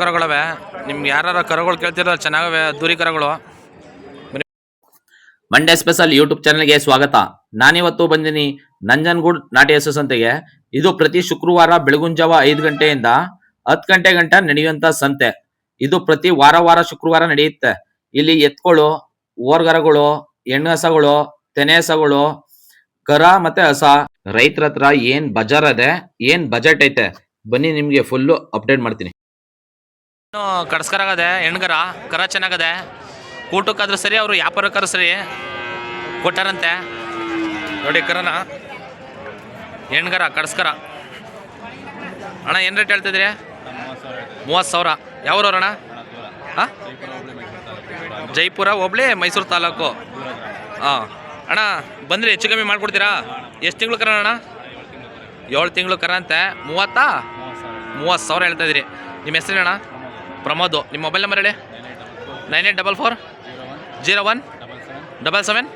ಕರಗಳವೆ. ನಿಮ್ಗೆ ಯಾರು ಕರಗಳು ಕೇಳ್ತಿರೋ ಚೆನ್ನಾಗವೆ ದೂರಿ ಕರಗಳು. ಮಂಡ್ಯ ಸ್ಪೆಷಲ್ ಯೂಟ್ಯೂಬ್ ಚಾನೆಲ್ಗೆ ಸ್ವಾಗತ. ನಾನಿವತ್ತು ಬಂದಿನಿ ನಂಜನಗೂಡ್ ನಾಟಿ ಹಸು ಸಂತೆಗೆ ಇದು ಪ್ರತಿ ಶುಕ್ರವಾರ ಬೆಳಗುನ್ ಜಾವ ಐದು ಗಂಟೆಯಿಂದ ಹತ್ತು ಗಂಟೆ ಗಂಟ ನಡೆಯುವಂತ ಸಂತೆ. ಇದು ಪ್ರತಿ ವಾರ ವಾರ ಶುಕ್ರವಾರ ನಡೆಯುತ್ತೆ. ಇಲ್ಲಿ ಎತ್ಕೊಳು, ಓರ್ಗರಗಳು ಹೆಣ್ಣು ತೆನೆ ಹಸಗಳು ಕರ ಮತ್ತೆ ಹಸ. ರೈತರ ಹತ್ರ ಏನ್ ಬಜಾರ್ ಅದೆ, ಏನ್ ಬಜೆಟ್ ಐತೆ, ಬನ್ನಿ ನಿಮ್ಗೆ ಫುಲ್ ಅಪ್ಡೇಟ್ ಮಾಡ್ತೀನಿ. ಕಡ್ಸ್ಕರಾಗದೆ ಹೆಣ್ಗರ, ಕರ ಚೆನ್ನಾಗದೆ ಊಟಕ್ಕಾದ್ರೂ ಸರಿ, ಅವರು ವ್ಯಾಪಾರಕ್ಕಾದ್ರೂ ಸರಿ ಕೊಟ್ಟಾರಂತೆ. ನೋಡಿ ಕರನ. ಹೆಣ್ಗರ, ಕಡಸ್ಕರ. ಅಣ್ಣ, ಏನು ರೇಟ್ ಹೇಳ್ತಿದ್ರಿ ಮೂವತ್ತು ಸಾವಿರ. ಯಾವ್ರವ್ರಣ್ಣ ಹಾಂ? ಜೈಪುರ, ಹೋಬ್ಳಿ, ಮೈಸೂರು ತಾಲೂಕು. ಹಾಂ. ಅಣ್ಣ, ಬಂದ್ರಿ ಹೆಚ್ಚು ಕಮ್ಮಿ ಮಾಡಿಕೊಡ್ತೀರಾ? ಎಷ್ಟು ತಿಂಗಳು ಕರ ಅಣ್ಣ? ಏಳು ತಿಂಗಳು ಕರ ಅಂತೆ. ಮೂವತ್ತಾ? ಮೂವತ್ತು ಸಾವಿರ ಹೇಳ್ತಾ ಇದ್ದೀರಿ. ನಿಮ್ಮ ಹೆಸರು ಅಣ್ಣ? ಪ್ರಮೋದ್, ನಿಮ್ಮ ಮೊಬೈಲ್ ನಂಬರ್ ಹೇಳಿ. Nine eight double four zero one double seven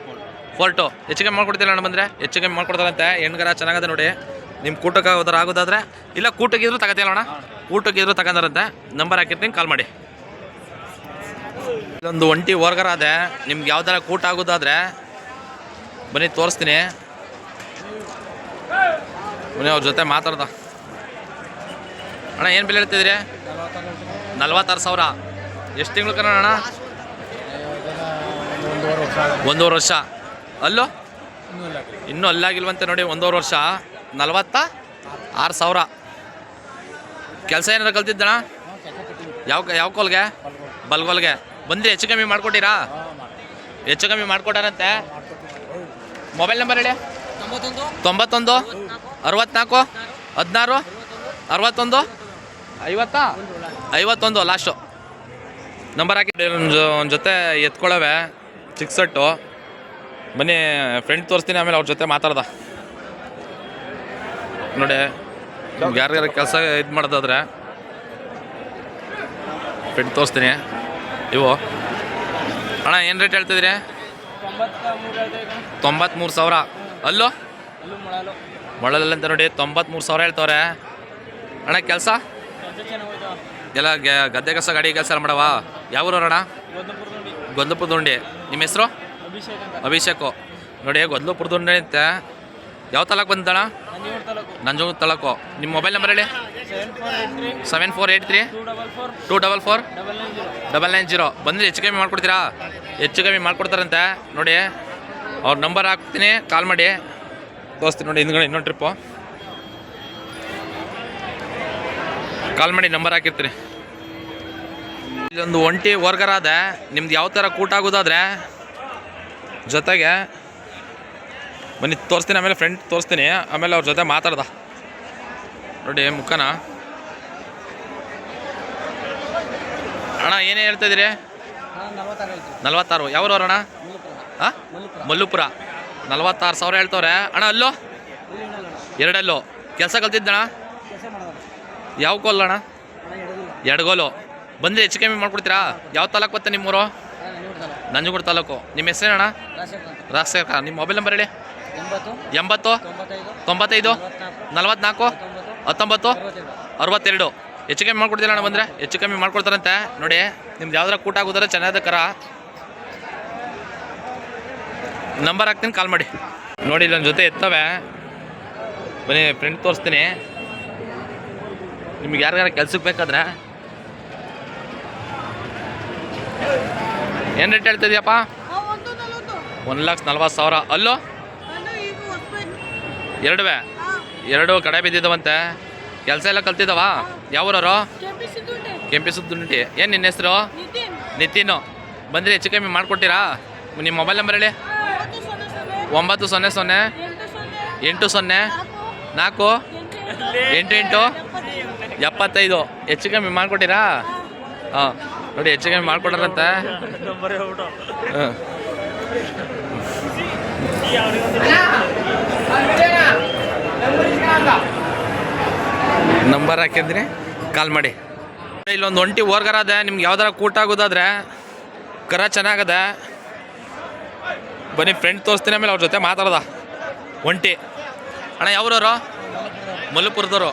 four two ಹೆಚ್ಚು ಕಮ್ಮಿ ಮಾಡ್ಕೊಡ್ತೀರ ಅಣ್ಣ ಬಂದರೆ? ಹೆಚ್ಚು ಕಮ್ಮಿ ಮಾಡ್ಕೊಡ್ತಾರಂತೆ. ಹೆಣ್ಗರ ಚೆನ್ನಾಗದೆ ನೋಡಿ. ನಿಮ್ಮ ಕೂಟಕ್ಕೆ ಹೋದ್ರೆ ಆಗೋದಾದ್ರೆ, ಇಲ್ಲ ಕೂಟಕ್ಕಿದ್ರು ತಗೋತಿಲ್ಲ ಅಣ್ಣ? ಕೂಟಕ್ಕಿದ್ರು ತಗೊಂಡಾರಂತೆ ನಂಬರ್ ಹಾಕಿರ್ತೀನಿ ಕಾಲ್ ಮಾಡಿ. ಇಲ್ಲೊಂದು ಒಂಟಿ ವರ್ಗರ ಅದೆ. ನಿಮ್ಗೆ ಯಾವ್ದಾರ ಕೂಟ ಆಗೋದಾದ್ರೆ, ಬನ್ನಿ ತೋರಿಸ್ತೀನಿ. ಬನ್ನಿ ಅವ್ರ ಜೊತೆ ಮಾತಾಡ್ದ. ಅಣ್ಣ, ಏನು ಬೆಲೆ ಹೇಳ್ತಿದ್ರಿ ನಲ್ವತ್ತಾರು ಸಾವಿರ. ಎಷ್ಟು ತಿಂಗಳು ಅಣ್ಣ? ಒಂದೂವರೆ ವರ್ಷ ಅಲ್ಲೋ? ಇನ್ನೂ ಅಲ್ಲಾಗಿಲ್ವಂತೆ ನೋಡಿ ಒಂದೂವರೆ ವರ್ಷ. ನಲ್ವತ್ತ ಆರು ಸಾವಿರ. ಕೆಲಸ ಏನಾರು ಕಲ್ತಿದ್ದಣ ಯಾವ ಯಾವ ಕೋಲ್ಗೆ? ಬಲ್ಗೋಲ್ಗೆ. ಬಂದ್ರೆ ಹೆಚ್ಚು ಕಮ್ಮಿ ಮಾಡ್ಕೊಟ್ಟಿರಾ? ಹೆಚ್ಚು ಕಮ್ಮಿ ಮಾಡ್ಕೊಟ್ಟಾರಂತೆ. ಮೊಬೈಲ್ ನಂಬರ್ ಹೇಳಿ. ತೊಂಬತ್ತೊಂದು ಅರವತ್ನಾಲ್ಕು ಹದಿನಾರು ಅರವತ್ತೊಂದು ಐವತ್ತಾ? ಐವತ್ತೊಂದು ಲಾಸ್ಟು ನಂಬರ್ ಹಾಕಿ ಜೊತೆ ಎತ್ಕೊಳ್ಳೋವೆ, ಚಿಕ್ಕ ಸೆಟ್ಟು. ಬನ್ನಿ ಫ್ರೆಂಡ್ ತೋರಿಸ್ತೀನಿ ಆಮೇಲೆ ಅವ್ರ ಜೊತೆ ಮಾತಾಡ್ದ. ನೋಡಿ ಯಾರ್ಯಾರ ಕೆಲಸ ಇದು ಮಾಡೋದಾದ್ರೆ. ಫ್ರೆಂಡ್ ತೋರಿಸ್ತೀನಿ. ಇವು. ಅಣ್ಣ, ಏನು ರೇಟ್ ಹೇಳ್ತಿದ್ರಿ? ತೊಂಬತ್ಮೂರು ಸಾವಿರ. ಅಲ್ಲೋ? ಮೊಳಲಲ್ಲಿ ನೋಡಿ, ತೊಂಬತ್ಮೂರು ಸಾವಿರ ಹೇಳ್ತವ್ರೆ. ಅಣ್ಣ, ಕೆಲಸ? ಎಲ್ಲ ಗದ್ದೆ ಕಸ ಗಾಡಿ ಕೆಲಸ ಮಾಡವಾ? ಯಾವ ಊರವ್ರು ಅಣ್ಣ? ಗೊಂದಪುರ ದುಂಡಿ. ನಿಮ್ಮ ಹೆಸರು? ಅಭಿಷೇಕು ನೋಡಿ ಗೊಂದಲಪುರದುಂಡಿ ಅಂತ. ಯಾವ ತಾಲೂಕು ಬಂದಣ್ಣ ನಂಜನಗೂಡು ತಾಲೂಕು. ನಿಮ್ಮ ಮೊಬೈಲ್ ನಂಬರ್ ಹೇಳಿ. Seven four eight three. Two double four. Double nine zero. ಬಂದರೆ ಹೆಚ್ಚು ಕಮ್ಮಿ ಮಾಡ್ಕೊಡ್ತೀರಾ? ಹೆಚ್ಚು ಕಮ್ಮಿ ಮಾಡ್ಕೊಡ್ತಾರಂತೆ. ನೋಡಿ ಅವ್ರ ನಂಬರ್ ಹಾಕ್ತೀನಿ. ಕಾಲ್ ಮಾಡಿ. ತೋರಿಸ್ತೀನಿ ನೋಡಿ ಹಿಂದ್ಗಡೆ ಇನ್ನೊಂದು ಟ್ರಿಪ್ಪು ಕಾಲ್ ಮಾಡಿ ನಂಬರ್ ಹಾಕಿರ್ತೀನಿ ಇದೊಂದು ಒಂಟಿ ವರ್ಗರ್ ಆದ, ನಿಮ್ದು ಯಾವ ಥರ ಕೂಟ ಆಗೋದಾದ್ರೆ ಜೊತೆಗೆ ಬನ್ನಿ, ತೋರಿಸ್ತೀನಿ, ಆಮೇಲೆ ಫ್ರೆಂಡ್ ತೋರಿಸ್ತೀನಿ, ಆಮೇಲೆ ಅವ್ರ ಜೊತೆ ಮಾತಾಡ್ದ. ನೋಡಿ, ಮುಖನ. ಅಣ್ಣ, ಏನೇ ಹೇಳ್ತಾ ಇದ್ದೀರಿ? ನಲ್ವತ್ತಾರು. ಯಾವ್ರವ್ರು ಅಣ್ಣ? ಹಾಂ? ಮಲ್ಲುಪುರ. ನಲ್ವತ್ತಾರು ಸಾವಿರ ಹೇಳ್ತವ್ರೆ. ಅಣ್ಣ, ಅಲ್ಲೋ? ಎರಡಲ್ಲೋ. ಕೆಲಸ ಕಲ್ತಿದ್ದಣ್ಣ ಯಾವ ಕೋಲ್ ಅಣ್ಣ? ಎಡಗೋಲು ಬಂದರೆ ಹೆಚ್ಚು ಕಮ್ಮಿ ಮಾಡ್ಕೊಡ್ತೀರಾ? ಯಾವ ತಾಲೂಕು ಬತ್ತೆ ನಿಮ್ಮೂರು? ನಂಜನಗೂಡು ತಾಲೂಕು. ನಿಮ್ಮ ಹೆಸರೇನಣ್ಣ? ರಾಜಶೇಖರ ನಿಮ್ಮ ಮೊಬೈಲ್ ನಂಬರ್ ಹೇಳಿ. ಎಂಬತ್ತು ತೊಂಬತ್ತೈದು ನಲವತ್ನಾಲ್ಕು ಹತ್ತೊಂಬತ್ತು ಅರವತ್ತೆರಡು. ಹೆಚ್ಚು ಕಮ್ಮಿ ಮಾಡ್ಕೊಡ್ತೀರ ಅಣ್ಣ ಬಂದರೆ? ಹೆಚ್ಚು ಕಮ್ಮಿ ಮಾಡ್ಕೊಡ್ತಾರಂತೆ. ನೋಡಿ ನಿಮ್ದು ಯಾವ್ದಾರ ಕೂಟ ಆಗೋದ್ರೆ ಚೆನ್ನಾದ ಕರ. ನಂಬರ್ ಹಾಕ್ತೀನಿ ಕಾಲ್ ಮಾಡಿ. ನೋಡಿ ನನ್ನ ಜೊತೆ ಎತ್ತವೆ. ಬನ್ನಿ ಫ್ರೆಂಡ್ ತೋರಿಸ್ತೀನಿ. ನಿಮ್ಗೆ ಯಾರ್ಯಾರ ಕೆಲ್ಸಕ್ಕೆ ಬೇಕಾದ್ರೆ. ಏನು ರೇಟ್ ಹೇಳ್ತಿದ್ಯಪ್ಪ? ಒಂದು ಲಕ್ಷ ನಲ್ವತ್ತು ಸಾವಿರ. ಅಲ್ಲೋ? ಎರಡುವೆ? ಎರಡು ಕಡೆ ಬಿದ್ದಿದ್ದವಂತೆ. ಕೆಲಸ ಎಲ್ಲ ಕಲ್ತಿದ್ದಾವ? ಯಾವೂರವರು ಕೆಂಪಿ ಸುದ್ದುಂಟಿ ಏನು ನಿನ್ನ ಹೆಸರು? ನಿತಿನ್. ಬಂದರೆ ಹೆಚ್ಚು ಕಮ್ಮಿ ಮಾಡ್ಕೊಟ್ಟಿರಾ? ನಿಮ್ಮ ಮೊಬೈಲ್ ನಂಬರ್ ಹೇಳಿ. ಒಂಬತ್ತು ಸೊನ್ನೆ ಸೊನ್ನೆ. ಎಂಟು ಸೊನ್ನೆ. ನಾಲ್ಕು. ಎಂಟು ಎಂಟು. ಎಪ್ಪತ್ತೈದು. ಹೆಚ್ಚು ಕಮ್ಮಿ ಮಾಡ್ಕೊಟ್ಟಿರಾ? ಹಾಂ, ನೋಡಿ ಹೆಚ್ಚು ಕಮ್ಮಿ ಮಾಡಿಕೊಡ್ರಂತೆ. ನಂಬರ್ ಹಾಕಿದ್ರಿ, ಕಾಲ್ ಮಾಡಿ. ಇಲ್ಲೊಂದು ಒಂಟಿ ಓರ್ಗರ ಅದೆ ನಿಮ್ಗೆ ಯಾವ್ದಾರ ಕೂಟ ಆಗೋದಾದ್ರೆ, ಕರ ಚೆನ್ನಾಗದೆ. ಬನ್ನಿ ಫ್ರೆಂಡ್ ತೋರಿಸ್ತೀನಿ ಆಮೇಲೆ ಅವ್ರ ಜೊತೆ ಮಾತಾಡ್ದ. ಒಂಟಿ. ಅಣ್ಣ, ಯಾವ್ರವರು? ಮಲ್ಲಪುರದವರು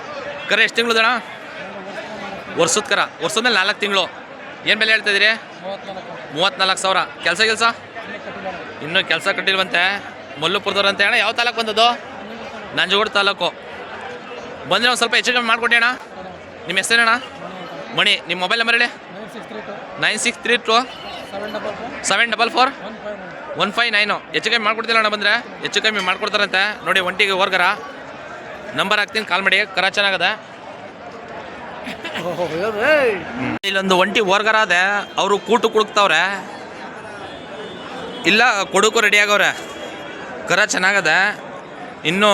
ಕರೆ, ಎಷ್ಟು ತಿಂಗಳದಣ್ಣ ವರ್ಷದ ಕರ, ವರ್ಷದ ಮೇಲೆ ನಾಲ್ಕು ತಿಂಗಳು. ಏನು ಬೆಲೆ ಹೇಳ್ತಾ ಇದ್ದೀರಿ ಮೂವತ್ತ್ನಾಲ್ಕು ಸಾವಿರ. ಕೆಲಸ ಕೆಲಸ? ಇನ್ನೂ ಕೆಲಸ ಕಟ್ಟಿಲ್ವಂತೆ. ಅಂತ ಅಣ್ಣ, ಯಾವ ತಾಲೂಕು ಬಂದದ್ದು? ನಂಜಗೂಡು ತಾಲೂಕು. ಬಂದರೆ ಒಂದು ಸ್ವಲ್ಪ ಹೆಚ್ಚು ಕಮ್ಮಿ ಮಾಡಿಕೊಡಿ ಅಣ್ಣ. ನಿಮ್ಮ ಹೆಸರೇನಣ್ಣ ಮಣಿ. ನಿಮ್ಮ ಮೊಬೈಲ್ ನಂಬರ್ ಹೇಳಿ? Nine six three two. Seven double four. One five nine. ಹೆಚ್ಚು ಕಮ್ಮಿ ಮಾಡ್ಕೊಡ್ತಿಲ್ಲ ಅಣ್ಣ ಬಂದರೆ? ಹೆಚ್ಚು ಕಮ್ಮಿ ಮಾಡಿಕೊಡ್ತಾರಂತೆ. ನೋಡಿ ಒಂಟಿಗೆ ಹೊರ್ಗರ. ನಂಬರ್ ಹಾಕ್ತೀನಿ, ಕಾಲ್ ಮಾಡಿ. ಕರ ಚೆನ್ನಾಗದ. ಇಲ್ಲೊಂದು ಒಂಟಿ ವರ್ಗರ ಅದೆ ಅವರು ಕೂಟು ಕುಡುಕ್ತವ್ರೆ. ಇಲ್ಲ, ಕೊಡುಕು ರೆಡಿ ಆಗವ್ರೆ. ಕರ ಚೆನ್ನಾಗದೆ. ಇನ್ನು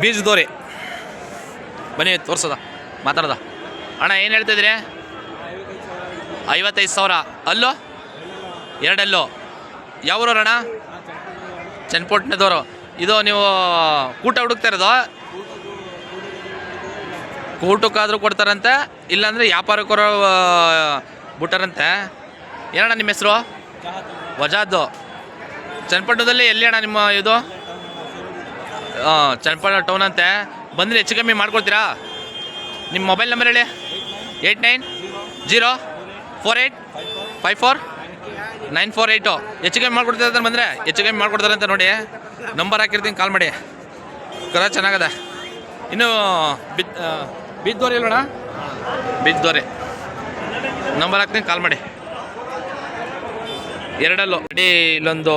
ಬೀಜದೋರಿ ಬನ್ನಿ, ತೋರ್ಸದ? ಮಾತಾಡ್ದ? ಅಣ್ಣ, ಏನು ಹೇಳ್ತಿದ್ರಿ? ಐವತ್ತೈದು ಸಾವಿರ. ಅಲ್ಲೋ? ಎರಡಲ್ಲೋ? ಯಾವ್ರವ್ರು ಅಣ್ಣ ಚನ್ನಪಟ್ಟಣದವರು. ಇದು ನೀವು ಕೂಟ ಹುಡುಕ್ತಾ ಇರೋದು? ಕೂಟಕ್ಕಾದ್ರೂ ಕೊಡ್ತಾರಂತೆ, ಇಲ್ಲಾಂದರೆ ವ್ಯಾಪಾರಕ್ಕರು ಬಿಟ್ಟಾರಂತೆ. ಏನಣ್ಣ ನಿಮ್ಮ ಹೆಸರು? ವಜಾದ್ದು. ಚನ್ನಪಟ್ಟಣದಲ್ಲಿ ಎಲ್ಲಿ ಅಣ್ಣ ನಿಮ್ಮ ಇದು? ಹಾಂ ಚನ್ನಪಟ್ಟಣ ಟೌನ್ ಅಂತೆ. ಬಂದರೆ ಹೆಚ್ಚು ಕಮ್ಮಿ ಮಾಡ್ಕೊಳ್ತೀರಾ ನಿಮ್ಮ ಮೊಬೈಲ್ ನಂಬರ್ ಹೇಳಿ. Eight nine zero four eight five four nine four eight ಹೆಚ್ಚು ಕಮ್ಮಿ ಮಾಡ್ಕೊಡ್ತೀರಾ ಅಂತ ಬಂದರೆ ಹೆಚ್ಚು ಕಮ್ಮಿ ಮಾಡ್ಕೊಡ್ತಾರೆ ಅಂತ ನೋಡಿ. ನಂಬರ್ ಹಾಕಿರ್ತೀನಿ ಕಾಲ್ ಮಾಡಿ. ಕರ, ಚೆನ್ನಾಗದ. ಇನ್ನು ಬಿದ್ ಬಿದ್ದೋರಿ ಇಲ್ಲಣ್ಣ ಬಿದ್ದೋರೆ ನಂಬರ್ ಹಾಕ್ತೀನಿ ಕಾಲ್ ಮಾಡಿ. ಎರಡಲ್ಲೂ. ಅಡಿ ಇಲ್ಲೊಂದು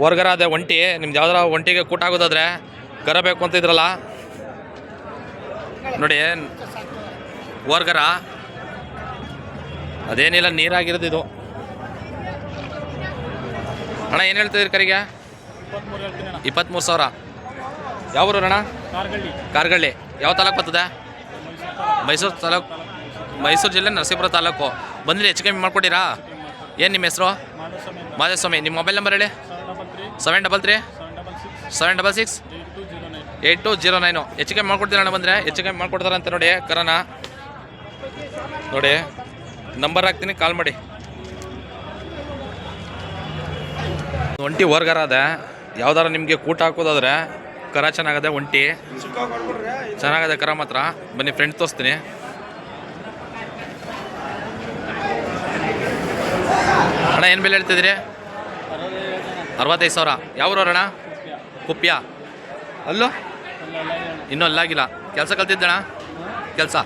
ಹೊರ್ಗರ ಅದೇ ಒಂಟಿ ನಿಮ್ದು ಯಾವ್ದಾರ ಒಂಟಿಗೆ ಕೂಟ ಆಗೋದಾದ್ರೆ ಕರಬೇಕು ಅಂತ ಇದ್ರಲ್ಲ. ನೋಡಿ ಹೊರ್ಗರ ಅದೇನಿಲ್ಲ ನೀರಾಗಿರೋದು ಇದು. ಅಣ್ಣ ಏನು ಹೇಳ್ತಿದ್ರಿ ಕರಿಗೆ? ಇಪ್ಪತ್ತ್ಮೂರು ಸಾವಿರ. ಯಾವ ಊರು ಅಣ್ಣ? ಕಾರ್ಗಳ್ಳಿ. ಯಾವ ತಾಲೂಕು ಬರ್ತದೆ? ಮೈಸೂರು ತಾಲೂಕು ಮೈಸೂರು ಜಿಲ್ಲೆ ನರಸೀಪುರ ತಾಲೂಕು. ಬಂದರೆ, ಹೆಚ್ಚು ಕಮ್ಮಿ ಮಾಡಿಕೊಡಿರಾ? ಏನು ನಿಮ್ಮ ಹೆಸರು? ಮಾದೇಸ್ವಾಮಿ. ನಿಮ್ಮ ಮೊಬೈಲ್ ನಂಬರ್ ಹೇಳಿ. Seven double three seven double six eight two zero nine ಹೆಚ್ಚು ಕಮ್ಮಿ ಮಾಡ್ಕೊಡ್ತೀರಾ ಅಣ್ಣ ಬಂದರೆ? ಹೆಚ್ಚು ಕಮ್ಮಿ ಮಾಡ್ಕೊಡ್ತಾರಂತೆ ನೋಡಿ, ಕರೋನ. ನೋಡಿ ನಂಬರ್ ಹಾಕ್ತೀನಿ ಕಾಲ್ ಮಾಡಿ. ಒಂಟಿ ಹೊರ್ಗಾರ ಅದ ಯಾವ್ದಾರ ನಿಮಗೆ ಕೂಟ ಹಾಕೋದಾದ್ರೆ ಕರ ಚೆನ್ನಾಗದೆ ಒಂಟಿ. ಚೆನ್ನಾಗದೆ ಕರ ಮಾತ್ರ. ಬನ್ನಿ ಫ್ರೆಂಡ್ ತೋರಿಸ್ತೀನಿ. ಅಣ್ಣ, ಏನು ಬೆಲೆ ಹೇಳ್ತಿದ್ರಿ ಅರವತ್ತೈದು ಸಾವಿರ. ಯಾವ ಅಣ್ಣ? ಕುಪ್ಯ. ಅಲ್ಲೋ? ಇನ್ನೂ ಅಲ್ಲಾಗಿಲ್ಲ ಕೆಲಸ ಕಲ್ತಿದ್ದಣ ಕೆಲಸ.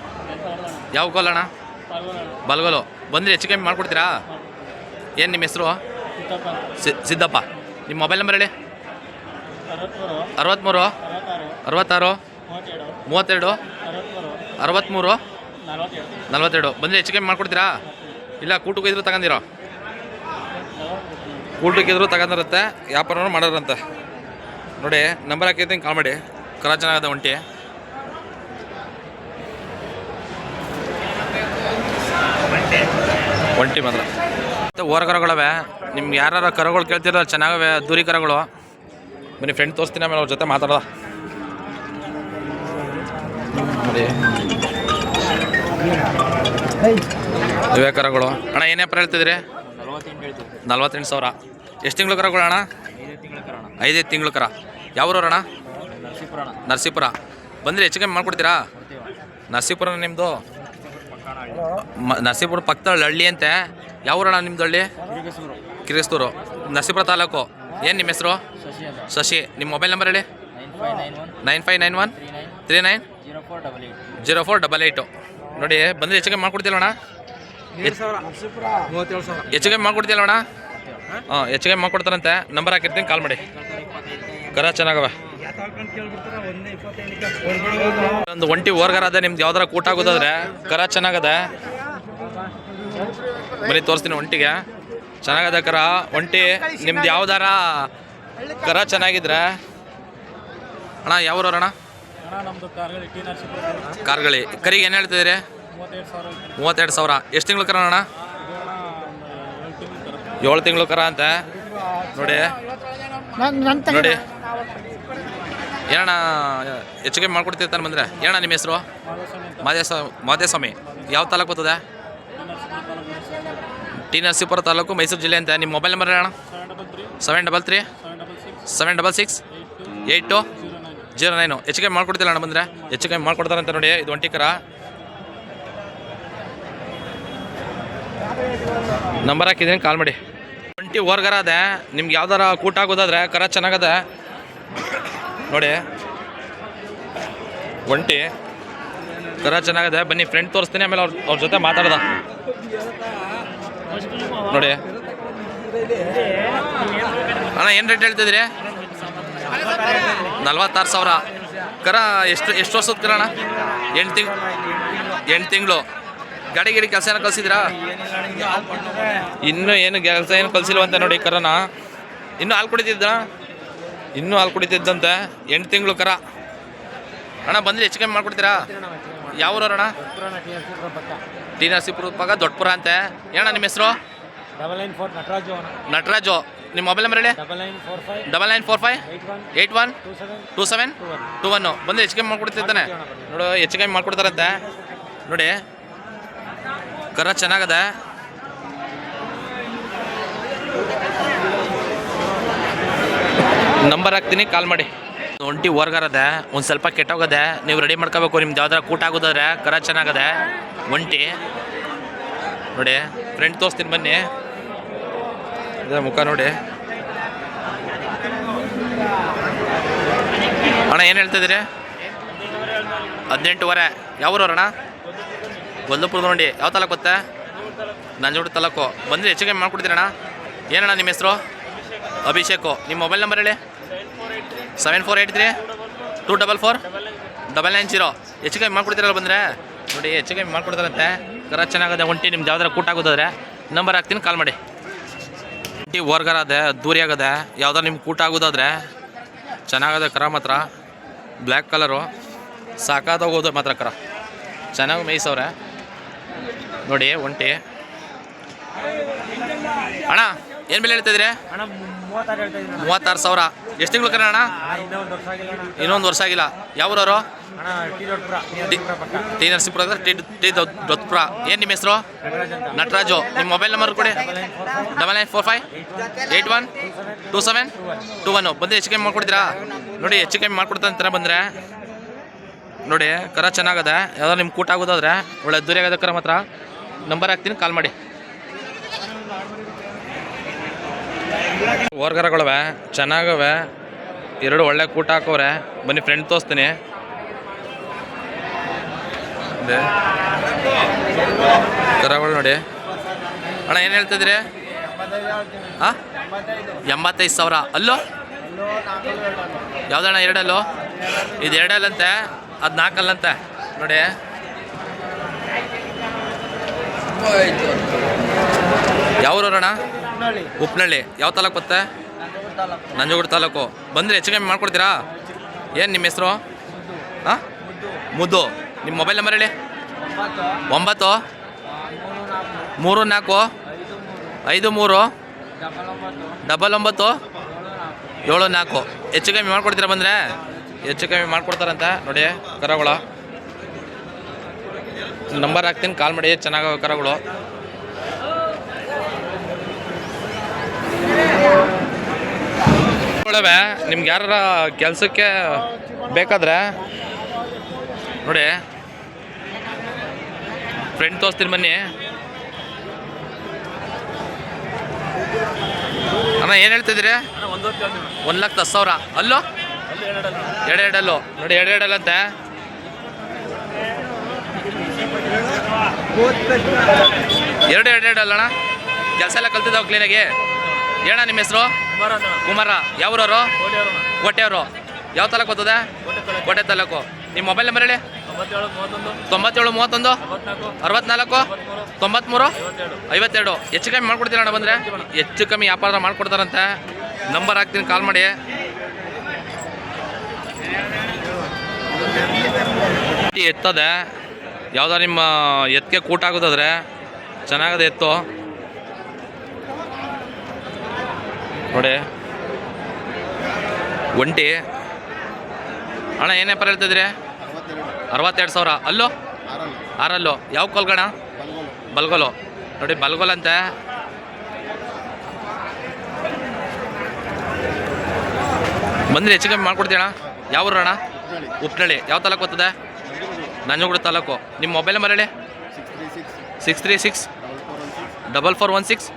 ಯಾವ ಕೋಲಣ್ಣ ಬಲ್ಗೋಲು. ಬಂದರೆ, ಹೆಚ್ಚು ಕಮ್ಮಿ ಮಾಡ್ಕೊಡ್ತೀರಾ? ಏನು ನಿಮ್ಮ ಹೆಸರು? ಸಿದ್ದಪ್ಪ. ನಿಮ್ಮ ಮೊಬೈಲ್ ನಂಬರ್ ಹೇಳಿ. ಅರವತ್ತ್ಮೂರು ಅರವತ್ತಾರು. ಮೂವತ್ತೆರಡು. ಅರವತ್ತ್ಮೂರು ನಲ್ವತ್ತೆರಡು. ಬಂದರೆ ಹೆಚ್ಚು ಕಮ್ಮಿ ಮಾಡಿಕೊಡ್ತೀರಾ? ಇಲ್ಲ, ಕೂಟಕ್ಕೆ ಇದ್ರು ತಗೊಂಡಿರೋ. ಕೂಟಕ್ಕೆ ಇದ್ರು ತಗೊಂಡಿರುತ್ತೆ, ವ್ಯಾಪಾರನೂ ಮಾಡೋರಂತೆ. ನೋಡಿ, ನಂಬರ್ ಹಾಕಿರ್ತೀನಿ ಕಾಲ್ ಮಾಡಿ. ಕರ ಚೆನ್ನಾಗದ ಒಂಟಿ. ಒಂಟಿ ಮಾತ್ರ. ಮತ್ತು ಓರ ಕರಗಳವೆ. ನಿಮ್ಗೆ ಯಾರು ಕರಗಳು ಕೇಳ್ತಿರೋ, ಚೆನ್ನಾಗವೆ ದೂರಿ ಕರಗಳು. ಬನ್ನಿ ಫ್ರೆಂಡ್ ತೋರಿಸ್ತೀನಿ ಆಮೇಲೆ ಅವ್ರ ಜೊತೆ ಮಾತಾಡೋದ ಅದೇ ಇವೇ ಕರಗಳು ಅಣ್ಣ ಏನೇ ವ್ಯಾಪಾರ ಹೇಳ್ತಿದ್ರಿ ನಲ್ವತ್ತೆಂಟು ಸಾವಿರ. ಎಷ್ಟು ತಿಂಗಳು ಕರಗಳು ಅಣ್ಣ? ಐದೈದು ತಿಂಗಳು ಕರ. ಯಾವ ಅಣ್ಣ? ನರಸೀಪುರ. ಬಂದರೆ ಹೆಚ್ಚು ಕಮ್ಮಿ ಮಾಡ್ಕೊಡ್ತೀರಾ? ನರಸೀಪುರ ನಿಮ್ಮದು ನರಸೀಪುರ ಪಕ್ಕದ ಹಳ್ಳಿ ಅಂತೆ. ಯಾವ ಊರಣ್ಣ ನಿಮ್ದು ಹಳ್ಳಿ? ಕಿರಿಸ್ತೂರು ನರಸೀಪುರ ತಾಲೂಕು. ಏನು ನಿಮ್ಮ ಹೆಸರು? ಶಶಿ ನಿಮ್ಮ ಮೊಬೈಲ್ ನಂಬರ್ ಹೇಳಿ. Nine five nine one. Three nine. Zero four double eight ನೋಡಿ ಬಂದರೆ ಹೆಚ್ಚು ಕಮ್ಮಿ ಹೆಚ್ಚಿಗೆ ಹೆಚ್ಚು ಕಮ್ಮಿ ಮಾಡ್ಕೊಡ್ತಿಲ್ಲಣ್ಣ ಹಾಂ ಹೆಚ್ಚು ಕಮ್ಮಿ ಮಾಡ್ಕೊಡ್ತಾರಂತೆ. ನಂಬರ್ ಹಾಕಿರ್ತೀನಿ ಕಾಲ್ ಮಾಡಿ. ಕರ ಚೆನ್ನಾಗವ. ಒಂದು ಒಂಟಿ ಓರ್ಗಾರ ಅದೇ ನಿಮ್ದು ಯಾವ್ದಾರ ಕೂಟ ಆಗೋದಾದ್ರೆ ಕರ ಚೆನ್ನಾಗದೆ. ಬರೀ ತೋರಿಸ್ತೀನಿ ಒಂಟಿಗೆ. ಚೆನ್ನಾಗದ ಕರ ಒಂಟಿ ನಿಮ್ದು ಯಾವ್ದಾರ ಕರ ಚೆನ್ನಾಗಿದ್ರೆ? ಅಣ್ಣ ಯಾವ ಅಣ್ಣ? ನಮ್ದು ಕಾರ್ಗಳು ಕರಿಗೆ ಏನು ಹೇಳ್ತಿದ್ದೀರಿ? ಮೂವತ್ತೆರಡು ಸಾವಿರ ಎಷ್ಟು ತಿಂಗಳು ಕರ ಅಣ್ಣ? ಏಳು ಏಳು ತಿಂಗಳು ಕರ ಅಂತ. ನೋಡಿ. ನೋಡಿ. ಏನಣ್ಣ ಹೆಚ್ಚು ಕಮ್ಮಿ ಮಾಡ್ಕೊಡ್ತಿರ್ತಾನೆ ಬಂದರೆ? ಏನಣ್ಣ ನಿಮ್ಮ ಹೆಸರು? ಮಾದೇಶ ಮಾದೇಸ್ವಾಮಿ. ಯಾವ ತಾಲೂಕು ಬರ್ತದೆ? ಟಿ ನರಸೀಪುರ ತಾಲೂಕು ಮೈಸೂರು ಜಿಲ್ಲೆ ಅಂತ ನಿಮ್ಮ ಮೊಬೈಲ್ ನಂಬರ್ ಹೇಳೋಣ seven double three. Seven double six eight two zero nine. ಹೆಚ್ಚು ಕಮ್ಮಿ ಮಾಡ್ಕೊಡ್ತಿಲ್ಲ ಅಣ್ಣ ಬಂದರೆ? ಹೆಚ್ಚು ಕಮ್ಮಿ ಮಾಡ್ಕೊಡ್ತಾರಂತ ನೋಡಿ ಇದು ಒಂಟಿ ಕರ. ನಂಬರ್ ಹಾಕಿದ್ದೀನಿ ಕಾಲ್ ಮಾಡಿ. ಒಂಟಿ ಓರ್ಗರ ಅದೇ ನಿಮ್ಗೆ ಯಾವ್ದಾರ ಕೂಟ ಆಗೋದಾದ್ರೆ ಕರ ಚೆನ್ನಾಗದೆ. ನೋಡಿ. ಒಂಟಿ ಕರ ಚೆನ್ನಾಗದೆ. ಬನ್ನಿ ಫ್ರೆಂಡ್ ತೋರಿಸ್ತೀನಿ ಆಮೇಲೆ ಅವ್ರ ಅವ್ರ ಜೊತೆ ಮಾತಾಡ್ದ ನೋಡಿ. ಅಣ್ಣ, ಏನು ರೇಟ್ ಹೇಳ್ತಿದ್ರಿ ನಲ್ವತ್ತಾರು ಸಾವಿರ. ಕರ, ಎಷ್ಟು ಎಷ್ಟು ವರ್ಷದ ಕರ ಅಣ್ಣ? ಎಂಟು ತಿಂಗ್ ಎಂಟು ತಿಂಗಳು. ಗಾಡಿ ಗಿಡಿ ಕೆಲಸ ಏನೋ ಕಲಿಸಿದ್ರಾ ಇನ್ನೂ ಏನು ಕೆಲಸ ಏನು ಕಲ್ಸಿಲ್ವಂತೆ ನೋಡಿ ಕರನ. ಇನ್ನೂ ಹಾಲು ಕುಡಿತಿದ್ದ? ಇನ್ನೂ ಹಾಲು ಕುಡಿತಿದ್ದಂತೆ. ಎಂಟು ತಿಂಗಳು ಕರ. ಅಣ್ಣ ಬಂದ್ರೆ ಹೆಚ್ಚು ಕಮ್ಮಿ ಮಾಡ್ಕೊಡ್ತೀರಾ? ಯಾವ ಊರಣ್ಣ ಅಣ್ಣ ಟಿ ನರಸೀಪುರದ ಪಕ್ಕ ದೊಡ್ಡಪುರ ಅಂತೆ. ಏನಣ್ಣ ನಿಮ್ಮ ಹೆಸರು? Double nine four Nataraju Nataraju. ನಿಮ್ಮ ಮೊಬೈಲ್ ನಂಬರ್ ಹೇಳಿ? Double nine four five double nine four five eight one two seven two one. Two one ಬಂದು ಹೆಚ್ಚು ಕಮ್ಮಿ ಮಾಡ್ಕೊಡ್ತಿರ್ತಾನೆ. ನೋಡು ಹೆಚ್ಚು ಕಮ್ಮಿ ಮಾಡ್ಕೊಡ್ತಾರಂತೆ. ನೋಡಿ ಕರ ಚೆನ್ನಾಗದೆ. ನಂಬರ್ ಹಾಕ್ತೀನಿ ಕಾಲ್ ಮಾಡಿ. ಒಂಟಿ ಹೊರ್ಗಾರದೆ, ಒಂದು ಸ್ವಲ್ಪ ಕೆಟ್ಟೋಗದೆ, ನೀವು ರೆಡಿ ಮಾಡ್ಕೋಬೇಕು, ನಿಮ್ದು ಯಾವ್ದಾರ ಕೂಟ ಆಗೋದಾದ್ರೆ ಕರ ಚೆನ್ನಾಗದೆ, ಒಂಟಿ. ನೋಡಿ ಫ್ರೆಂಡ್ ತೋರಿಸ್ತೀನಿ ಬನ್ನಿ. ಇದರ ಮುಖ ನೋಡಿ. ಅಣ್ಣ, ಏನು ಹೇಳ್ತಿದ್ದೀರಿ ಹದಿನೆಂಟುವರೆ. ಯಾವ ಊರವ್ರಣ್ಣ ಗೊಲ್ಲಪುರದ ನೋಡಿ. ಯಾವ ತಾಲೂಕು ಗೊತ್ತಾ? ನಂಜೋಡು ತಾಲೂಕು. ಬಂದರೆ ಹೆಚ್ಚು ಕಮ್ಮಿ ಮಾಡ್ಕೊಡ್ತೀರಣ್ಣ. ಏನಣ್ಣ ನಿಮ್ಮ ಹೆಸರು? ಅಭಿಷೇಕು. ನಿಮ್ಮ ಮೊಬೈಲ್ ನಂಬರ್ ಹೇಳಿ. Seven four eight three two double four double nine zero. ಹೆಚ್ಚು ಕಮ್ಮಿ ಮಾಡ್ಕೊಡ್ತೀರಲ್ಲ ಬಂದರೆ? ನೋಡಿ ಹೆಚ್ಚು ಕಮ್ಮಿ ಮಾಡ್ಕೊಡ್ತಾರಂತೆ. ಕರ ಚೆನ್ನಾಗದೆ ಒಂಟಿ ನಿಮ್ದು ಯಾವ್ದಾರ ಕೂಟ ಆಗೋದಾದ್ರೆ ನಂಬರ್ ಹಾಕ್ತೀನಿ ಕಾಲ್ ಮಾಡಿ. ಒಂಟಿ ಹೊರ್ಗರ ಅದೆ ದೂರಿ ಆಗದೆ ಯಾವ್ದಾರು ನಿಮ್ಗೆ ಕೂಟ ಆಗೋದಾದ್ರೆ ಚೆನ್ನಾಗದೆ ಕರ ಮಾತ್ರ. ಬ್ಲ್ಯಾಕ್ ಕಲರು ಸಾಕಾದೋಗೋದು ಮಾತ್ರ ಕರ. ಚೆನ್ನಾಗಿ ಮೇಯಿಸವ್ರೆ. ನೋಡಿ ಒಂಟಿ. ಅಣ್ಣ ಏನು ಬೆಲೆ ಹೇಳ್ತಿದ್ರಿ ಮೂವತ್ತಾರು ಸಾವಿರ. ಎಷ್ಟು ತಿಂಗಳು ಕಣ ಅಣ್ಣ? ಇನ್ನೊಂದು ವರ್ಷ ಆಗಿಲ್ಲ. ಯಾವ್ರವರು? T Doddapura T T Narasipura ಏನ್ ನಿಮ್ಮ ಹೆಸರು? ನಟರಾಜ್. ನಿಮ್ಮ ಮೊಬೈಲ್ ನಂಬರ್ ಕೊಡಿ. Double nine four five eight one two seven two one. ಬಂದು ಹೆಚ್ಚು ಕಮ್ಮಿ ಮಾಡ್ಕೊಡ್ತೀರಾ? ನೋಡಿ, ಹೆಚ್ಚು ಕಮ್ಮಿ ಮಾಡ್ಕೊಡ್ತಾ ಬಂದರೆ. ನೋಡಿ, ಕರ ಚೆನ್ನಾಗದೆ. ಯಾವ್ದಾದ್ರು ನಿಮ್ಮ ಕೂಟ ಆಗೋದಾದ್ರೆ ಒಳ್ಳೆ ದೂರ ಆಗೋದ ಕರ ಮಾತ್ರ. ನಂಬರ್ ಹಾಕ್ತೀನಿ, ಕಾಲ್ ಮಾಡಿ. ಓರ್ಗರಗಳವೆ ಚೆನ್ನಾಗವೆ, ಎರಡು ಒಳ್ಳೆ ಕೂಟ ಹಾಕೋರೆ ಬನ್ನಿ ಫ್ರೆಂಡ್ ತೋರಿಸ್ತೀನಿ. ಕರಗಳು ನೋಡಿ. ಅಣ್ಣ, ಏನು ಹೇಳ್ತಿದ್ರಿ ಹಾಂ ಎಂಬತ್ತೈದು ಸಾವಿರ. ಅಲ್ಲೋ? ಯಾವ್ದಣ್ಣ, ಎರಡಲ್ಲು? ಇದು ಎರಡಲ್ಲಂತೆ, ಅದು ನಾಲ್ಕಲ್ಲಂತೆ. ನೋಡಿ. ಊರಣ್ಣ ಉಪ್ನಳ್ಳಿ. ಯಾವ ತಾಲೂಕು ಬತ್ತೆ? ನಂಜನಗೂಡು ತಾಲೂಕು. ಬಂದರೆ ಹೆಚ್ಚು ಕಮ್ಮಿ ಮಾಡ್ಕೊಡ್ತೀರಾ? ಏನು ನಿಮ್ಮ ಹೆಸರು? ಹಾಂ ಮುದ್ದು. ನಿಮ್ಮ ಮೊಬೈಲ್ ನಂಬರ್ ಹೇಳಿ. ಒಂಬತ್ತು. ಮೂರು ನಾಲ್ಕು. ಐದು ಮೂರು. ಡಬಲ್ ಒಂಬತ್ತು. ಏಳು ನಾಲ್ಕು. ಹೆಚ್ಚು ಕಮ್ಮಿ ಮಾಡ್ಕೊಡ್ತೀರಾ ಬಂದರೆ? ಹೆಚ್ಚು ಕಮ್ಮಿ ಮಾಡ್ಕೊಡ್ತಾರಂತ. ನೋಡಿ ಕರಗಳು. ನಂಬರ್ ಹಾಕ್ತೀನಿ. ಕಾಲ್ ಮಾಡಿ ಚೆನ್ನಾಗ ಕರಗಳು. ಒಳವೆ ನಿಮ್ಗೆ ಯಾರ ಕೆಲಸಕ್ಕೆ ಬೇಕಾದ್ರೆ ನೋಡಿ. ಫ್ರೆಂಡ್ ತೋರಿಸ್ತೀನಿ ಬನ್ನಿ. ಅಣ್ಣ ಏನು ಹೇಳ್ತಿದ್ದೀರಿ ಒಂದು ಲಕ್ಷ ಹತ್ತು ಸಾವಿರ. ಅಲ್ಲೋ? ಎರಡು ಅಲ್ಲೋ ನೋಡಿ ಎರಡು ಎರಡಲ್ಲಂತೆ. ಎರಡು ಎರಡು ಎರಡು ಅಲ್ಲಣ್ಣ ಕೆಲಸ ಎಲ್ಲ ಕಲ್ತಿದ್ದಾವೆ ಕ್ಲೀನಾಗಿ ಏನ ನಿಮ್ಮ ಹೆಸರು? ಕುಮಾರ ಯಾವ್ರವರು? ಕೋಟೆಯವರು. ಯಾವ ತಾಲೂಕು ಬರ್ತದೆ? ಕೋಟೆ ತಾಲೂಕು. ನಿಮ್ಮ ಮೊಬೈಲ್ ನಂಬರ್ ಹೇಳಿ. ತೊಂಬತ್ತೇಳು ಮೂವತ್ತೊಂದು. ಅರವತ್ನಾಲ್ಕು. ತೊಂಬತ್ಮೂರು. ಐವತ್ತೆರಡು. ಹೆಚ್ಚು ಕಮ್ಮಿ ಮಾಡ್ಕೊಡ್ತೀರ ಅಣ್ಣ ಬಂದರೆ? ಹೆಚ್ಚು ಕಮ್ಮಿ. ವ್ಯಾಪಾರ ಮಾಡ್ಕೊಡ್ತಾರಂತೆ. ನಂಬರ್ ಹಾಕ್ತೀನಿ ಕಾಲ್ ಮಾಡಿ. ಎತ್ತದೆ. ಯಾವ್ದಾರು ನಿಮ್ಮ ಎತ್ತಿಗೆ ಕೂಟ ಆಗೋದಾದ್ರೆ ಚೆನ್ನಾಗದೆ ಎತ್ತು. ನೋಡಿ. ಒಂಟಿ. ಅಣ್ಣ ಏನೇ ಪರ ಹೇಳ್ತಿದ್ರಿ? ಅರವತ್ತೆರಡು ಸಾವಿರ. ಅಲ್ಲೋ? ಆರಲ್ಲೋ? ಯಾವ ಕೊಲ್ಗಣ? ಬಲ್ಗೋಲು. ನೋಡಿ ಬಲ್ಗೋಲ್ ಅಂತೆ. ಬಂದ್ರೆ ಹೆಚ್ಚು ಕಮ್ಮಿ ಮಾಡ್ಕೊಡ್ತೀಯ ಅಣ್ಣ ಯಾವ ಊರು ಅಣ್ಣ? ಉಪ್ನಳ್ಳಿ. ಯಾವ ತಾಲೂಕು ಬರ್ತದೆ ನಂಜನಗೂಡು ತಾಲೂಕು. ನಿಮ್ಮ ಮೊಬೈಲ್ ನಂಬರ್ ಹೇಳಿ? Six three six. Double four one six.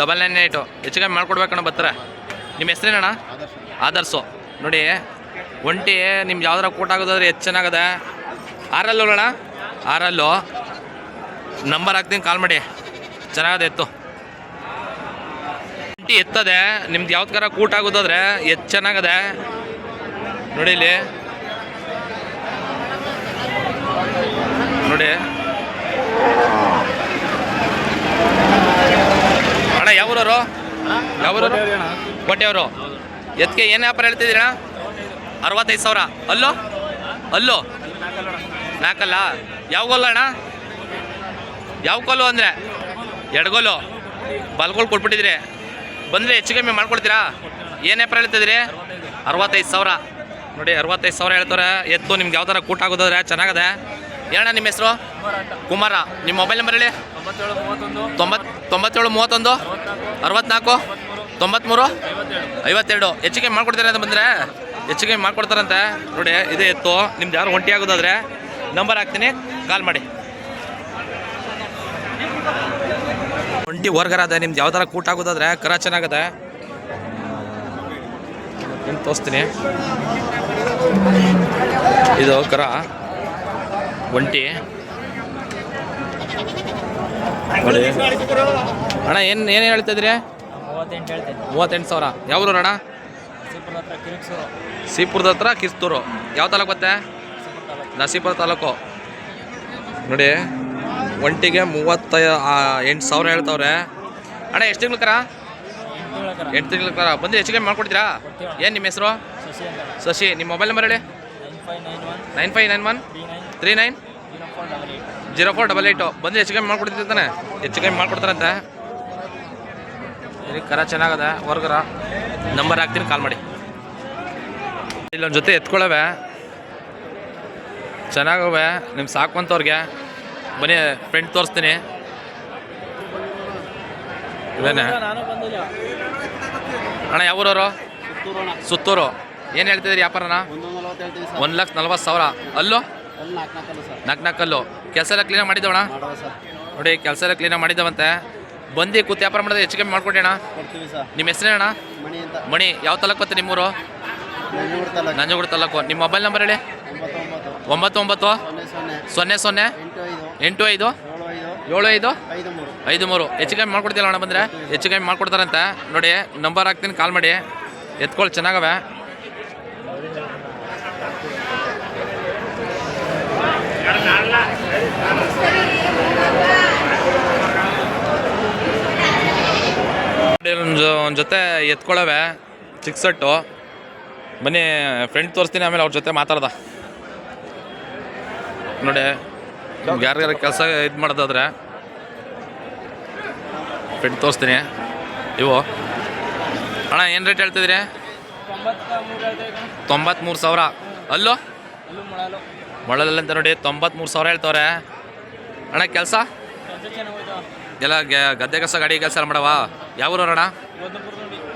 Double nine eight ಹೆಚ್ಚು ಕಮ್ಮಿ ಮಾಡ್ಕೊಡ್ಬೇಕಣ್ಣ ಬರ್ತಾರೆ ನಿಮ್ಮ ಹೆಸ್ರೇನಣ್ಣ? ಆದರ್ಸು. ನೋಡಿ, ಒಂಟಿ ನಿಮ್ಗೆ ಯಾವ್ದಾರ ಕೂಟ ಆಗೋದಾದ್ರೆ ಹೆಚ್ಚು ಚೆನ್ನಾಗದೆ. ಆರಲ್ಲು ಅಣ್ಣ ಆರಲ್ಲು ನಂಬರ್ ಹಾಕ್ತೀನಿ ಕಾಲ್ ಮಾಡಿ. ಚೆನ್ನಾಗದೆ ಎತ್ತು. ಒಂಟಿ ಎತ್ತದೆ, ನಿಮ್ದು ಯಾವ್ದಾರ ಕೂಟ ಆಗೋದಾದ್ರೆ ಹೆಚ್ಚು ಚೆನ್ನಾಗದೆ. ನೋಡಿ ಇಲ್ಲಿ. ನೋಡಿ ಅಣ್ಣ ಯಾವೂರವರು ಯಾವೂರವರು ಕೋಟೆಯವರು ಎತ್ಕೆ ಏನು ವ್ಯಾಪಾರ ಹೇಳ್ತಿದ್ದೀರಾ? ಅರವತ್ತೈದು ಸಾವಿರ. ಅಲ್ಲೋ? ಅಲ್ಲೋ? ನಾಲ್ಕಲ್ಲ ಯಾವ ಗೋಲು ಅಣ್ಣ? ಯಾವ ಕೋಲು ಅಂದರೆ? ಎಡಗೋಲು ಬಲ್ಗೋಲು ಕೊಟ್ಬಿಟ್ಟಿದ್ರಿ. ಬಂದರೆ ಹೆಚ್ಚು ಕಮ್ಮಿ ಮಾಡ್ಕೊಡ್ತೀರಾ? ಏನು ವ್ಯಾಪಾರ ಹೇಳ್ತಿದ್ರಿ ಅರವತ್ತೈದು ಸಾವಿರ. ನೋಡಿ ಅರವತ್ತೈದು ಸಾವಿರ ಹೇಳ್ತಾರೆ ಎತ್ತು ನಿಮ್ಗೆ ಯಾವ ಥರ ಕೂಟ ಆಗೋದಾದ್ರೆ ಚೆನ್ನಾಗದೆ. ಏನಣ್ಣ ನಿಮ್ಮ ಹೆಸರು? ಕುಮಾರ. ನಿಮ್ಮ ಮೊಬೈಲ್ ನಂಬರ್ ಹೇಳಿ. ತೊಂಬತ್ತೇಳು, ಮೂವತ್ತೊಂದು, ಅರವತ್ನಾಲ್ಕು ತೊಂಬತ್ತ್ಮೂರು ಐವತ್ತೆರಡು. ಹೆಚ್ಚಿಗೆ ಮಾಡ್ಕೊಡ್ತಾರೆ ಅಂತ ಬಂದರೆ? ಹೆಚ್ಚಿಗೆ ಮಾಡ್ಕೊಡ್ತಾರಂತೆ. ನೋಡಿ, ಇದೇ ಎತ್ತು. ನಿಮ್ದು ಯಾರು ಒಂಟಿ ಆಗೋದಾದ್ರೆ ನಂಬರ್ ಹಾಕ್ತೀನಿ. ಕಾಲ್ ಮಾಡಿ. ಒಂಟಿ ವರ್ಗರ ಅದ ನಿಮ್ದು ಯಾವ್ದಾರ ಕೂಟ ಆಗೋದಾದ್ರೆ ಕರ ಚೆನ್ನಾಗದೆ. ನಿಮ್ಗೆ ತೋರಿಸ್ತೀನಿ. ಇದು ಕರ. ಒಂಟಿ. ನೋಡಿ. ಅಣ್ಣ ಏನು ಏನು ಹೇಳ್ತಿದ್ರಿ ಮೂವತ್ತೆಂಟು ಸಾವಿರ. ಯಾವ ಊರು ಅಣ್ಣ? ಸೀಪುರದ ಹತ್ರ ಕಿಸ್ತೂರು ಯಾವ ತಾಲೂಕು ಬತ್ತೆ ನಸೀಪುರ ತಾಲೂಕು. ನೋಡಿ ಒಂಟಿಗೆ ಮೂವತ್ತ ಎಂಟು ಸಾವಿರ ಹೇಳ್ತಾವ್ರೆ. ಅಣ್ಣ ಎಷ್ಟು ತಿಂಗಳು ಕರ? ಎಂಟು ಹೇಳಕರ ಎಂಟು ತಿಂಗಳು ಕರ. ಬಂದು ಹೆಚ್ಚಿಗೆ ಮಾಡ್ಕೊಡ್ತೀರಾ? ಏನು ನಿಮ್ಮ ಹೆಸರು? ಶಶಿ ನಿಮ್ಮ ಮೊಬೈಲ್ ನಂಬರ್ ಹೇಳಿ. Nine five nine one. Nine five nine one. Three nine zero four double eight. ಬಂದು ಹೆಚ್ಚು ಕಮ್ಮಿ ಮಾಡಿಕೊಡ್ತೀನಿ ತಾನೆ. ಹೆಚ್ಚು ಕಮ್ಮಿ ಮಾಡ್ಕೊಡ್ತಾರಂತೆ ಇಲ್ಲಿ ಕರ ಚೆನ್ನಾಗದ ಹೊರ್ಗರ. ನಂಬರ್ ಹಾಕ್ತೀನಿ ಕಾಲ್ ಮಾಡಿ. ಇಲ್ಲೊಂದು ಜೊತೆ ಎತ್ಕೊಳ್ಳವೆ ಚೆನ್ನಾಗವೆ. ನಿಮ್ಮ ಸಾಕುವಂಥವ್ರಿಗೆ ಬನ್ನಿ ಫ್ರೆಂಡ್ ತೋರಿಸ್ತೀನಿ. ಇವೇನೆ ಅಣ್ಣ ಯಾವೂರವರು ಸುತ್ತೂರು ಏನು ಹೇಳ್ತಿದ್ದೀರಿ ವ್ಯಾಪಾರನ? ಒಂದು ಲಕ್ಷ ನಲ್ವತ್ತು ಸಾವಿರ. ಅಲ್ಲಿ? ನಾಲ್ಕು ಕಲ್ಲು ನಾಲ್ಕಲ್ಲು ಕೆಲಸ ಎಲ್ಲ ಕ್ಲೀನಾಗಿ ಮಾಡಿದ್ದವಣ ನೋಡಿ ಕೆಲಸ ಎಲ್ಲ ಕ್ಲೀನಾಗಿ ಮಾಡಿದ್ದವಂತೆ. ಬಂದು ಕೂತು ವ್ಯಾಪಾರ ಮಾಡಿದ್ರೆ ಹೆಚ್ಚು ಕಮ್ಮಿ ಮಾಡ್ಕೊಡಿ ಅಣ್ಣ. ನಿಮ್ಮ ಹೆಸರೇನಣ್ಣ ಮಣಿ ಯಾವ ತಾಲೂಕು ಬತ್ತೆ ನಿಮ್ಮೂರು? ನಂಜನಗೂಡು ತಾಲೂಕು. ನಿಮ್ಮ ಮೊಬೈಲ್ ನಂಬರ್ ಹೇಳಿ. ಒಂಬತ್ತು ಒಂಬತ್ತು ಸೊನ್ನೆ ಸೊನ್ನೆ. ಎಂಟು ಐದು. ಏಳು ಐದು. ಐದು ಐದು ಮೂರು. ಐದು ಮೂರು ಹೆಚ್ಚು ಕಮ್ಮಿ ಮಾಡ್ಕೊಡ್ತಿಲ್ಲ ಅಣ್ಣ ಬಂದರೆ? ಹೆಚ್ಚು ಕಮ್ಮಿ ಮಾಡ್ಕೊಡ್ತಾರಂತೆ. ನೋಡಿ ನಂಬರ್ ಹಾಕ್ತೀನಿ ಕಾಲ್ ಮಾಡಿ. ಎತ್ಕೊಳ್ಳಿ ಚೆನ್ನಾಗವೆ. ಒಂದು ಜೊತೆ ಎತ್ಕೊಳ್ಳವೆ ಚಿಕ್ಸಟ್ಟು ಬನ್ನಿ ಫ್ರೆಂಡ್ ತೋರಿಸ್ತೀನಿ, ಆಮೇಲೆ ಅವ್ರ ಜೊತೆ ಮಾತಾಡ್ದ. ನೋಡಿ, ನಿಮ್ಗೆ ಯಾರ್ಯಾರ ಕೆಲಸ ಇದು ಮಾಡೋದಾದ್ರೆ ಫ್ರೆಂಡ್ ತೋರಿಸ್ತೀನಿ. ಇವು. ಅಣ್ಣ, ಏನು ರೇಟ್ ಹೇಳ್ತಿದ್ದೀರಿ ತೊಂಬತ್ತ್ಮೂರು ಸಾವಿರ. ಅಲ್ಲೋ? ಅಲ್ಲೂ ಅಂತ ನೋಡಿ, ತೊಂಬತ್ಮೂರು ಸಾವಿರ ಹೇಳ್ತವ್ರೆ. ಅಣ್ಣ, ಕೆಲಸ? ಎಲ್ಲ ಗದ್ದೆ ಕೆಲಸ, ಗಾಡಿ ಕೆಲಸ ಎಲ್ಲ ಮಾಡವಾ? ಯಾವ ಅಣ್ಣ?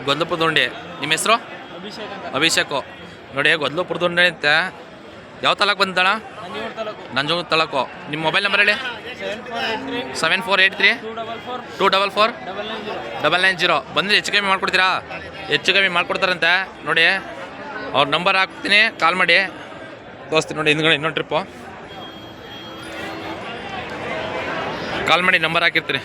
ಗೋಧುಪುರ ದುಂಡಿ ನಿಮ್ಮ ಹೆಸರು? ಅಭಿಷೇಕ್. ನೋಡಿ ಗೊಂದಪುರ ದುಂಡಿ ಅಂತೆ. ಯಾವ ತಾಲೂಕು ಬಂದಣ ನಂಜನಗೂಡು ತಾಲೂಕು. ನಿಮ್ಮ ಮೊಬೈಲ್ ನಂಬರ್ ಹೇಳಿ. Seven four eight three. Two double four. Double nine zero. ಬಂದರೆ ಹೆಚ್ಚು ಕಮ್ಮಿ ಮಾಡ್ಕೊಡ್ತೀರಾ? ಹೆಚ್ಚು ಕಮ್ಮಿ ಮಾಡ್ಕೊಡ್ತಾರಂತೆ. ನೋಡಿ, ಅವ್ರ ನಂಬರ್ ಹಾಕ್ತೀನಿ, ಕಾಲ್ ಮಾಡಿ. ತೋರಿಸ್ತೀನಿ ನೋಡಿ ಹಿಂದ್ಗಡೆ ಇನ್ನೊಂದು ಟ್ರಿಪ್ಪು ಕಾಲ್ ಮಾಡಿ ನಂಬರ್ ಹಾಕಿರ್ತೀನಿ.